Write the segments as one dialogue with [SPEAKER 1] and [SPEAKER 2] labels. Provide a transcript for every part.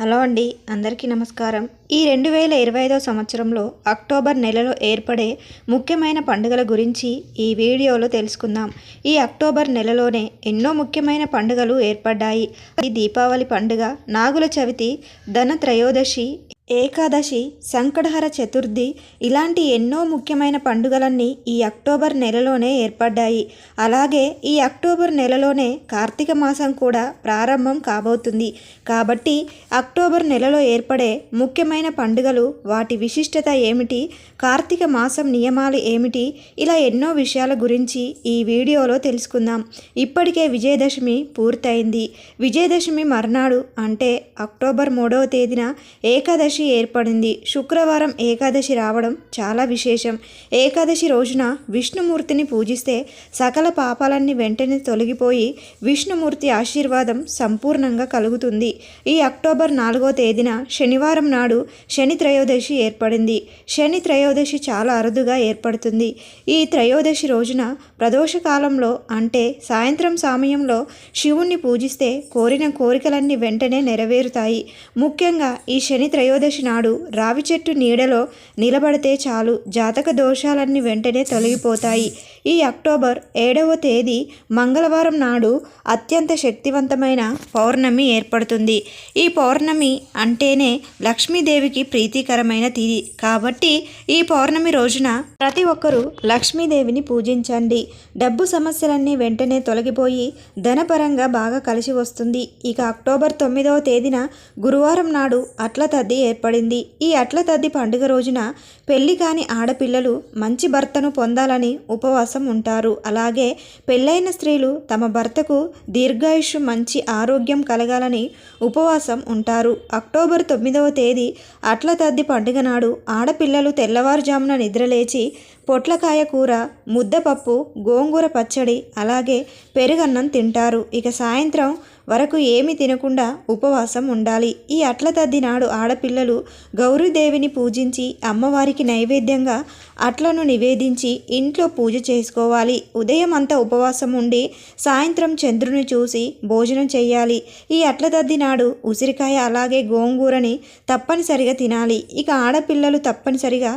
[SPEAKER 1] Hello అండి అందరికీ నమస్కారం. ఈ రెండు వేల ఇరవై ఐదో సంవత్సరంలో అక్టోబర్ నెలలో ఏర్పడే ముఖ్యమైన పండుగల గురించి ఈ వీడియోలో తెలుసుకుందాం. ఈ అక్టోబర్ నెలలోనే ఎన్నో ముఖ్యమైన పండుగలు ఏర్పడ్డాయి. ఈ దీపావళి పండుగ నాగుల చవితి ధన త్రయోదశి ఏకాదశి సంకటహర చతుర్థి ఇలాంటి ఎన్నో ముఖ్యమైన పండుగలన్నీ ఈ అక్టోబర్ నెలలోనే ఏర్పడ్డాయి. అలాగే ఈ అక్టోబర్ నెలలోనే కార్తీక మాసం కూడా ప్రారంభం కాబోతుంది. కాబట్టి అక్టోబర్ నెలలో ఏర్పడే ముఖ్యమైన పండుగలు వాటి విశిష్టత ఏమిటి కార్తీక మాసం నియమాలు ఏమిటి ఇలా ఎన్నో విషయాల గురించి ఈ వీడియోలో తెలుసుకుందాం. ఇప్పటికే విజయదశమి పూర్తయింది. విజయదశమి మర్నాడు అంటే అక్టోబర్ మూడవ తేదీన ఏకాదశి ఏర్పడింది. శుక్రవారం ఏకాదశి రావడం చాలా విశేషం. ఏకాదశి రోజున విష్ణుమూర్తిని పూజిస్తే సకల పాపాలన్నీ వెంటనే తొలగిపోయి విష్ణుమూర్తి ఆశీర్వాదం సంపూర్ణంగా కలుగుతుంది. ఈ అక్టోబర్ నాలుగో తేదీన శనివారం నాడు శని త్రయోదశి ఏర్పడింది. శని త్రయోదశి చాలా అరుదుగా ఏర్పడుతుంది. ఈ త్రయోదశి రోజున ప్రదోషకాలంలో అంటే సాయంత్రం సమయంలో శివుణ్ణి పూజిస్తే కోరిన కోరికలన్నీ వెంటనే నెరవేరుతాయి. ముఖ్యంగా ఈ శని త్రయోదశి నాడు రావి చెట్టు నీడలో నిలబడితే చాలు. జాతక దోషాలన్నీ వెంటనే తొలగిపోతాయి. ఈ అక్టోబర్ ఏడవ తేదీ మంగళవారం నాడు అత్యంత శక్తివంతమైన పౌర్ణమి ఏర్పడుతుంది. ఈ పౌర్ణమి అంటేనే లక్ష్మీదేవికి ప్రీతికరమైన తిథి. కాబట్టి ఈ పౌర్ణమి రోజున ప్రతి ఒక్కరూ లక్ష్మీదేవిని పూజించండి. డబ్బు సమస్యలన్నీ వెంటనే తొలగిపోయి ధనపరంగా బాగా కలిసి వస్తుంది. ఇక అక్టోబర్ తొమ్మిదవ తేదీన గురువారం నాడు అట్ల తద్ది ఏర్పడింది. ఈ అట్ల తద్ది పండుగ రోజున పెళ్ళి కాని ఆడపిల్లలు మంచి భర్తను పొందాలని ఉపవాసం ఉంటారు. అలాగే పెళ్ళైన స్త్రీలు తమ భర్తకు దీర్ఘాయుష్ మంచి ఆరోగ్యం కలగాలని ఉపవాసం ఉంటారు. అక్టోబర్ తొమ్మిదవ తేదీ అట్ల తద్ది పండుగ నాడు ఆడపిల్లలు తెల్లవారుజామున నిద్రలేచి పొట్లకాయ కూర ముద్దపప్పు గోంగూర పచ్చడి అలాగే పెరుగన్నం తింటారు. ఇక సాయంత్రం వరకు ఏమి తినకుండా ఉపవాసం ఉండాలి. ఈ అట్ల తద్ది నాడు ఆడపిల్లలు గౌరీదేవిని పూజించి అమ్మవారికి నైవేద్యంగా అట్లను నివేదించి ఇంట్లో పూజ చేసుకోవాలి. ఉదయం అంతా ఉపవాసం ఉండి సాయంత్రం చంద్రుని చూసి భోజనం చేయాలి. ఈ అట్ల తద్ది నాడు ఉసిరికాయ అలాగే గోంగూరని తప్పనిసరిగా తినాలి. ఇక ఆడపిల్లలు తప్పనిసరిగా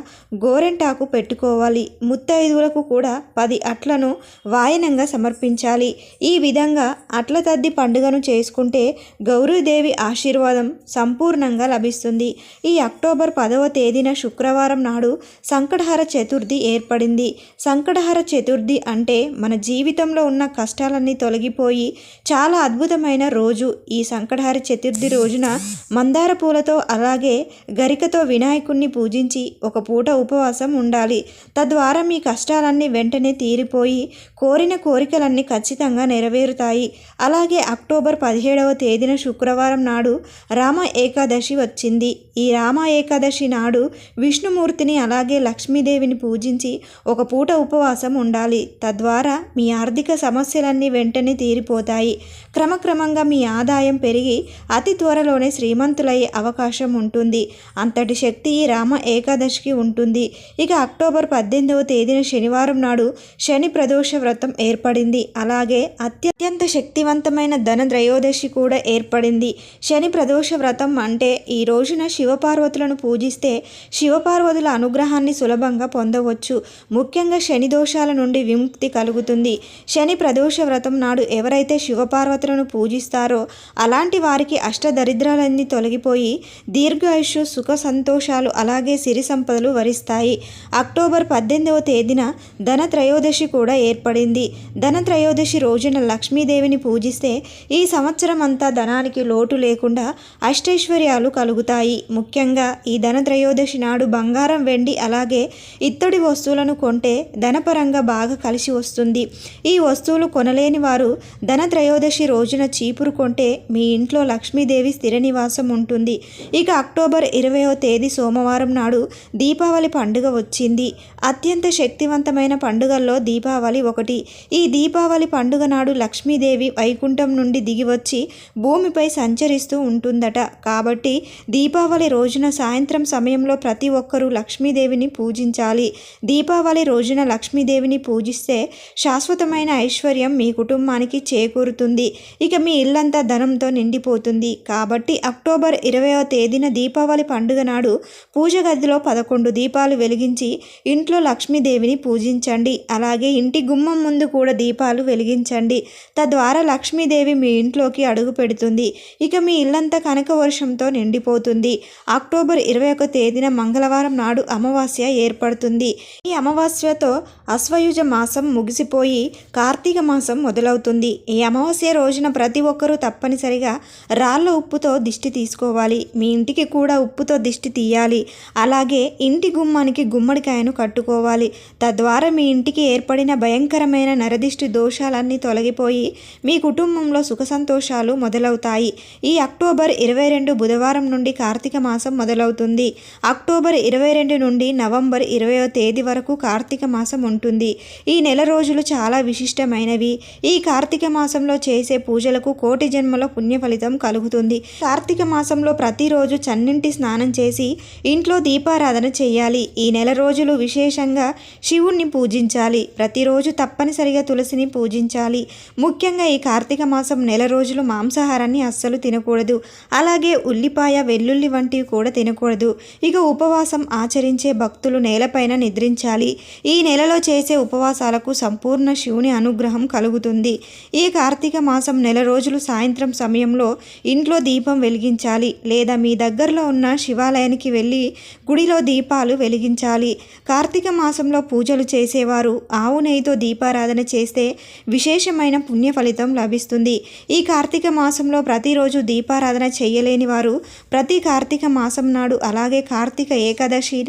[SPEAKER 1] గోరెంటాకు పెట్టుకోవాలి. ముత్తైదువులకు కూడా పది అట్లను వాయనంగా సమర్పించాలి. ఈ విధంగా అట్ల తద్ది పండుగను చేసుకుంటే గౌరీదేవి ఆశీర్వాదం సంపూర్ణంగా లభిస్తుంది. ఈ అక్టోబర్ పదవ తేదీన శుక్రవారం నాడు సంకటహర చతుర్థి ఏర్పడింది. సంకటహర చతుర్థి అంటే మన జీవితంలో ఉన్న కష్టాలన్నీ తొలగిపోయి చాలా అద్భుతమైన రోజు. ఈ సంకటహర చతుర్థి రోజున మందార పూలతో అలాగే గరికతో వినాయకుణ్ణి పూజించి ఒక పూట ఉపవాసం ఉండాలి. తద్వారా మీ కష్టాలన్నీ వెంటనే తీరిపోయి కోరిన కోరికలన్నీ ఖచ్చితంగా నెరవేరుతాయి. అలాగే అక్టోబర్ పదిహేడవ తేదీన శుక్రవారం నాడు రామ ఏకాదశి వచ్చింది. ఈ రామ ఏకాదశి నాడు విష్ణుమూర్తిని అలాగే లక్ష్మీదేవిని పూజించి ఒక పూట ఉపవాసం ఉండాలి. తద్వారా మీ ఆర్థిక సమస్యలన్నీ వెంటనే తీరిపోతాయి. క్రమక్రమంగా మీ ఆదాయం పెరిగి అతి త్వరలోనే శ్రీమంతులయ్యే అవకాశం ఉంటుంది. అంతటి శక్తి ఈ రామ ఏకాదశికి ఉంటుంది. ఇక అక్టోబర్ పద్దెనిమిదవ తేదీన శనివారం నాడు శని ప్రదోష వ్రతం ఏర్పడింది. అలాగే అత్యంత శక్తివంతమైన ధన త్రయోదశి కూడా ఏర్పడింది. శని ప్రదోష వ్రతం అంటే ఈ రోజున శివపార్వతులను పూజిస్తే శివపార్వతుల అనుగ్రహాన్ని సులభంగా పొందవచ్చు. ముఖ్యంగా శని దోషాల నుండి విముక్తి కలుగుతుంది. శని ప్రదోష వ్రతం నాడు ఎవరైతే శివపార్వతులను పూజిస్తారో అలాంటి వారికి అష్టదరిద్రాలన్నీ తొలగిపోయి దీర్ఘాయుష్ సుఖ సంతోషాలు అలాగే సిరి సంపదలు వరిస్తాయి. అక్టోబర్ పద్దెనిమిదవ తేదీన ధన త్రయోదశి కూడా ఏర్పడింది. ధన త్రయోదశి రోజున లక్ష్మీదేవిని పూజిస్తే ఈ ఈ సంవత్సరం అంతా ధనానికి లోటు లేకుండా అష్టైశ్వర్యాలు కలుగుతాయి. ముఖ్యంగా ఈ ధన త్రయోదశి నాడు బంగారం వెండి అలాగే ఇత్తడి వస్తువులను కొంటే ధనపరంగా బాగా కలిసి వస్తుంది. ఈ వస్తువులు కొనలేని వారు ధన త్రయోదశి రోజున చీపురు కొంటే మీ ఇంట్లో లక్ష్మీదేవి స్థిర నివాసం ఉంటుంది. ఇక అక్టోబర్ ఇరవయో తేదీ సోమవారం నాడు దీపావళి పండుగ వచ్చింది. అత్యంత శక్తివంతమైన పండుగల్లో దీపావళి ఒకటి. ఈ దీపావళి పండుగ నాడు లక్ష్మీదేవి వైకుంఠం నుండి దిగి వచ్చి భూమిపై సంచరిస్తూ ఉంటుందట. కాబట్టి దీపావళి రోజున సాయంత్రం సమయంలో ప్రతి ఒక్కరూ లక్ష్మీదేవిని పూజించాలి. దీపావళి రోజున లక్ష్మీదేవిని పూజిస్తే శాశ్వతమైన ఐశ్వర్యం మీ కుటుంబానికి చేకూరుతుంది. ఇక మీ ఇల్లంతా ధనంతో నిండిపోతుంది. కాబట్టి అక్టోబర్ ఇరవయో తేదీన దీపావళి పండుగ నాడు పూజ గదిలో పదకొండు దీపాలు వెలిగించి ఇంట్లో లక్ష్మీదేవిని పూజించండి. అలాగే ఇంటి గుమ్మం ముందు కూడా దీపాలు వెలిగించండి. తద్వారా లక్ష్మీదేవి మీ ఇంట్లోకి అడుగు పెడుతుంది. ఇక మీ ఇల్లంతా కనక వర్షంతో నిండిపోతుంది. అక్టోబర్ ఇరవై ఒక తేదీన మంగళవారం నాడు అమావాస్య ఏర్పడుతుంది. ఈ అమావాస్యతో అశ్వయుజ మాసం ముగిసిపోయి కార్తీక మాసం మొదలవుతుంది. ఈ అమావాస్య రోజున ప్రతి ఒక్కరూ తప్పనిసరిగా రాళ్ళ ఉప్పుతో దిష్టి తీసుకోవాలి. మీ ఇంటికి కూడా ఉప్పుతో దిష్టి తీయాలి. అలాగే ఇంటి గుమ్మానికి గుమ్మడికాయను కట్టుకోవాలి. తద్వారా మీ ఇంటికి ఏర్పడిన భయంకరమైన నరదిష్టి దోషాలన్నీ తొలగిపోయి మీ కుటుంబంలో సుఖ సంతోషాలు మొదలవుతాయి. ఈ అక్టోబర్ ఇరవై రెండు బుధవారం నుండి కార్తీక మాసం మొదలవుతుంది. అక్టోబర్ ఇరవై రెండు నుండి నవంబర్ ఇరవయో తేదీ వరకు కార్తీక మాసం ఉంటుంది. ఉంటుంది. ఈ నెల రోజులు చాలా విశిష్టమైనవి. ఈ కార్తీక మాసంలో చేసే పూజలకు కోటి జన్మల పుణ్య ఫలితం కలుగుతుంది. కార్తీక మాసంలో ప్రతిరోజు చన్నింటి స్నానం చేసి ఇంట్లో దీపారాధన చేయాలి. ఈ నెల రోజులు విశేషంగా శివుణ్ణి పూజించాలి. ప్రతిరోజు తప్పనిసరిగా తులసిని పూజించాలి. ముఖ్యంగా ఈ కార్తీక మాసం నెల రోజులు మాంసాహారాన్ని అస్సలు తినకూడదు. అలాగే ఉల్లిపాయ వెల్లుల్లి వంటివి కూడా తినకూడదు. ఇక ఉపవాసం ఆచరించే భక్తులు నేలపైన నిద్రించాలి. ఈ నెలలో చేసే ఉపవాసాలకు సంపూర్ణ శివుని అనుగ్రహం కలుగుతుంది. ఈ కార్తీక మాసం నెల రోజులు సాయంత్రం సమయంలో ఇంట్లో దీపం వెలిగించాలి లేదా మీ దగ్గరలో ఉన్న శివాలయానికి వెళ్ళి గుడిలో దీపాలు వెలిగించాలి. కార్తీక మాసంలో పూజలు చేసేవారు ఆవు నెయ్యితో దీపారాధన చేస్తే విశేషమైన పుణ్య ఫలితం లభిస్తుంది. ఈ కార్తీక మాసంలో ప్రతిరోజు దీపారాధన చేయలేని వారు ప్రతి కార్తీక మాసం నాడు అలాగే కార్తీక ఏకాదశి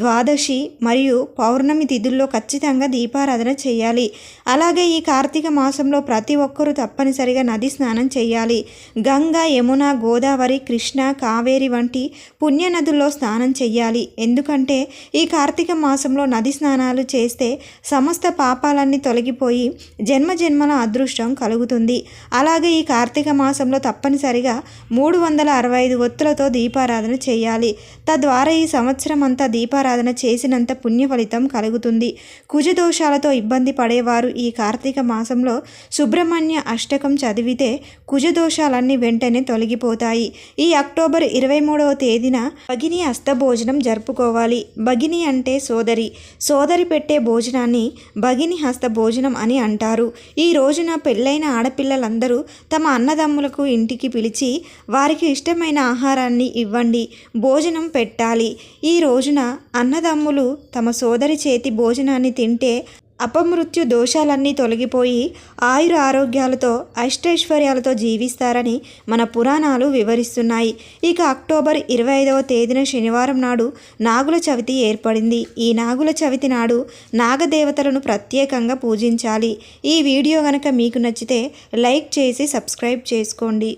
[SPEAKER 1] ద్వాదశి మరియు పౌర్ణమి తిథుల్లో ఖచ్చితంగా ఖచ్చితంగా దీపారాధన చేయాలి. అలాగే ఈ కార్తీక మాసంలో ప్రతి ఒక్కరూ తప్పనిసరిగా నది స్నానం చేయాలి. గంగా యమున గోదావరి కృష్ణ కావేరి వంటి పుణ్య నదుల్లో స్నానం చేయాలి ఎందుకంటే ఈ కార్తీక మాసంలో నది స్నానాలు చేస్తే సమస్త పాపాలన్నీ తొలగిపోయి జన్మ జన్మల అదృష్టం కలుగుతుంది. అలాగే ఈ కార్తీక మాసంలో తప్పనిసరిగా మూడు వందల అరవై ఐదు ఒత్తులతో దీపారాధన చేయాలి. తద్వారా ఈ సంవత్సరం అంతా దీపారాధన చేసినంత పుణ్య ఫలితం కలుగుతుంది. కుజదోషాలతో ఇబ్బంది పడేవారు ఈ కార్తీక మాసంలో సుబ్రహ్మణ్య అష్టకం చదివితే కుజదోషాలన్నీ వెంటనే తొలగిపోతాయి. ఈ అక్టోబర్ ఇరవై మూడవ తేదీన భగిని హస్తభోజనం జరుపుకోవాలి. భగిని అంటే సోదరి. సోదరి పెట్టే భోజనాన్ని భగిని హస్త భోజనం అని అంటారు. ఈ రోజున పెళ్ళైన ఆడపిల్లలందరూ తమ అన్నదమ్ములకు ఇంటికి పిలిచి వారికి ఇష్టమైన ఆహారాన్ని ఇవ్వండి భోజనం పెట్టాలి. ఈ రోజున అన్నదమ్ములు తమ సోదరి చేతి భోజనాన్ని తింటే అపమృత్యు దోషాలన్నీ తొలగిపోయి ఆయుర ఆరోగ్యాలతో అష్టైశ్వర్యాలతో జీవిస్తారని మన పురాణాలు వివరిస్తున్నాయి. ఇక అక్టోబర్ ఇరవై ఐదవ తేదీన శనివారం నాడు నాగుల చవితి ఏర్పడింది. ఈ నాగుల చవితి నాడు నాగదేవతలను ప్రత్యేకంగా పూజించాలి. ఈ వీడియో కనుక మీకు నచ్చితే లైక్ చేసి సబ్స్క్రైబ్ చేసుకోండి.